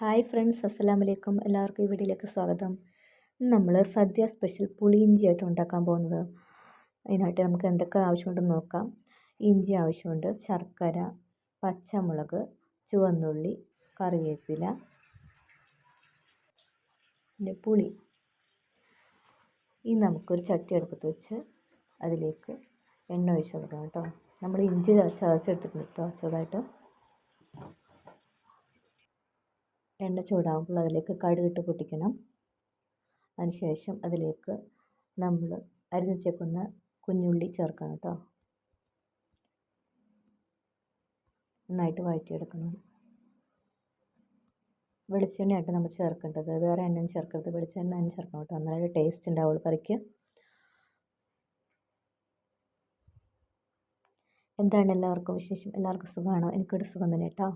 Hi friends അസ്സലാമു അലൈക്കും എല്ലാവർക്കും ഈ വീഡിയോയിലേക്ക് സ്വാഗതം. നമ്മൾ സദ്യ സ്പെഷ്യൽ പുളിയിഞ്ചി ആയിട്ട് ഉണ്ടാക്കാൻ പോകുന്നത്. അതിനായിട്ട് നമുക്ക് എന്തൊക്കെ ആവശ്യമുണ്ടെന്ന് നോക്കാം. ഇഞ്ചി ആവശ്യമുണ്ട് ശർക്കര പച്ചമുളക് ചുവന്നുള്ളി കറിവേപ്പില പിന്നെ പുളി. ഈ നമുക്കൊരു ചട്ടി അടുപ്പത്ത് വെച്ച് അതിലേക്ക് എണ്ണ ഒഴിച്ച് കൊടുക്കണം കേട്ടോ. നമ്മൾ ഇഞ്ചി ചതച്ചെടുത്തിട്ടുണ്ട് കേട്ടോ ചെറുതായിട്ട്. എണ്ണ ചൂടാകുമ്പോൾ അതിലേക്ക് കടുകിട്ട് പൊട്ടിക്കണം. അതിനുശേഷം അതിലേക്ക് നമ്മൾ അരിഞ്ഞു വെച്ചേക്കുന്ന കുഞ്ഞുള്ളി ചേർക്കണം കേട്ടോ. നന്നായിട്ട് വഴറ്റിയെടുക്കണം. വെളിച്ചെണ്ണയായിട്ട് നമ്മൾ ചേർക്കേണ്ടത്. വേറെ എണ്ണയും ചേർക്കരുത്. വെളിച്ചെണ്ണ തന്നെ ചേർക്കണം കേട്ടോ. എന്നാലേ ടേസ്റ്റ് ഉണ്ടാവുള്ളൂ കറിക്ക്. എന്താണ് എല്ലാവർക്കും വിശേഷം? എല്ലാവർക്കും സുഖമാണോ? എനിക്കൊരു സുഖം തന്നെ കേട്ടോ.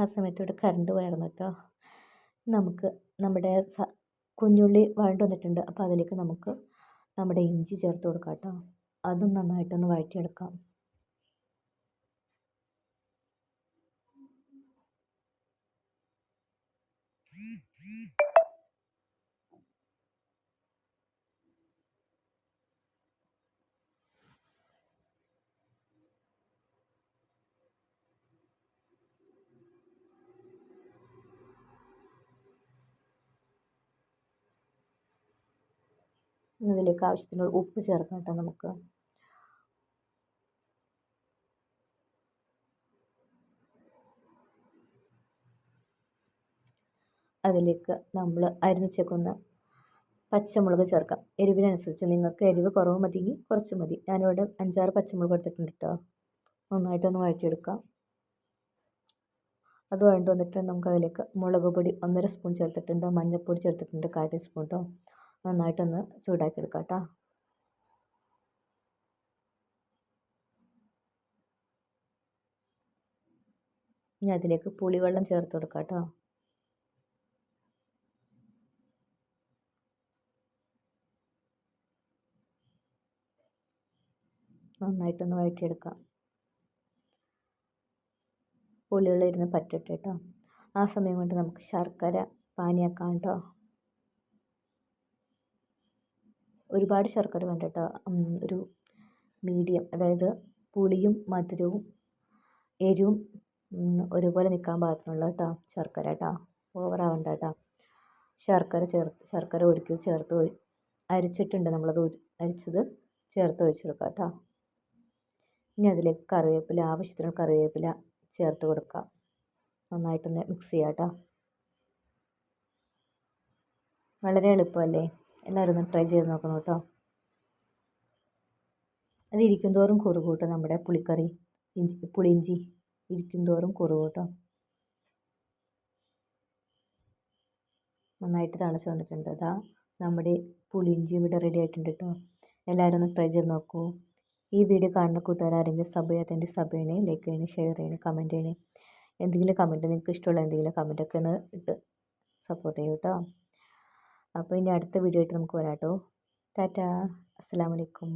ആ സമയത്ത് ഇവിടെ കറണ്ട് പോയിരുന്നു കേട്ടോ. നമുക്ക് നമ്മുടെ കുഞ്ഞുള്ളി വഴണ്ട് വന്നിട്ടുണ്ട്. അപ്പോൾ അതിലേക്ക് നമുക്ക് നമ്മുടെ ഇഞ്ചി ചേർത്ത് കൊടുക്കാം കേട്ടോ. അതും നന്നായിട്ടൊന്ന് വഴറ്റിയെടുക്കാം. ഇതിലേക്ക് ആവശ്യത്തിന് ഉപ്പ് ചേർക്കാം കേട്ടോ നമുക്ക്. അതിലേക്ക് നമ്മൾ അരിഞ്ഞു ചേർക്കുന്ന പച്ചമുളക് ചേർക്കാം. എരിവിനനുസരിച്ച് നിങ്ങൾക്ക് എരിവ് കുറവ് മതിയെങ്കിൽ കുറച്ച് മതി. ഞാനിവിടെ അഞ്ചാറ് പച്ചമുളക് എടുത്തിട്ടുണ്ട് കേട്ടോ. നന്നായിട്ടൊന്ന് വഴറ്റിയെടുക്കാം. അത് വേണ്ടി വന്നിട്ട് നമുക്ക് അതിലേക്ക് മുളക് പൊടി ഒന്നര സ്പൂൺ ചേർത്തിട്ടുണ്ട് മഞ്ഞൾപ്പൊടി ചേർത്തിട്ടുണ്ട് കാൽ ടീസ്പൂൺ കേട്ടോ. നന്നായിട്ടൊന്ന് ചൂടാക്കി എടുക്കാം കേട്ടോ ഇനി അതിലേക്ക് പുളിവെള്ളം ചേർത്ത് കൊടുക്കാം കേട്ടോ നന്നായിട്ടൊന്ന് വഴറ്റിയെടുക്കാം. പുളിവെള്ളം ഇരുന്ന് പറ്റട്ടെ കേട്ടോ ആ സമയം കൊണ്ട് നമുക്ക് ശർക്കര പാനിയാക്കാം കേട്ടോ ഒരുപാട് ശർക്കര വേണ്ട കേട്ടോ ഒരു മീഡിയം അതായത് പുളിയും മധുരവും എരിവും ഒരുപോലെ നിൽക്കാൻ പാകത്തിനുള്ള കേട്ടോ ശർക്കര കേട്ടോ ഓവറാവണ്ട കേട്ടോ ശർക്കര ചേർത്ത് ശർക്കര ഒരുക്കി ചേർത്ത് അരിച്ചിട്ടുണ്ട് നമ്മളത് അരിച്ചത് ചേർത്ത് ഒഴിച്ച് കേട്ടോ ഇനി അതിലേക്ക് കറിവേപ്പില ആവശ്യത്തിന് കറിവേപ്പില ചേർത്ത് കൊടുക്കുക നന്നായിട്ടൊന്ന് മിക്സ് ചെയ്യാം കേട്ടോ വളരെ എളുപ്പമല്ലേ എല്ലാവരും ഒന്ന് ട്രൈ ചെയ്ത് നോക്കണം കേട്ടോ. അത് ഇരിക്കും തോറും കുറു കൂട്ടോ നമ്മുടെ പുളിക്കറി. ഇഞ്ചി പുളിയിഞ്ചി ഇരിക്കും തോറും കുറു കേട്ടോ. നന്നായിട്ട് തിളച്ച് വന്നിട്ടുണ്ട്. അതാ നമ്മുടെ പുളിയിഞ്ചി ഇവിടെ റെഡി ആയിട്ടുണ്ട് കേട്ടോ. എല്ലാവരും ഒന്ന് ട്രൈ ചെയ്ത് നോക്കൂ. ഈ വീഡിയോ കാണുന്ന കൂട്ടുകാർ ആരെങ്കിലും സബ് ചെയ്യാത്തതിന്റെ സബ് ചെയ്യണേ ലൈക്ക് ചെയ്യണേ ഷെയർ ചെയ്യണേ കമന്റ് ചെയ്യണേ. എന്തെങ്കിലും കമന്റ് നിങ്ങൾക്ക് ഇഷ്ടമുള്ള എന്തെങ്കിലും കമന്റൊക്കെ ഒന്ന് ഇട്ട് സപ്പോർട്ട് ചെയ്യൂ കേട്ടോ. അപ്പോൾ ഇനി അടുത്ത വീഡിയോ ആയിട്ട് നമുക്ക് വരാം കേട്ടോ ടാറ്റാ. അസ്സാം വലൈക്കും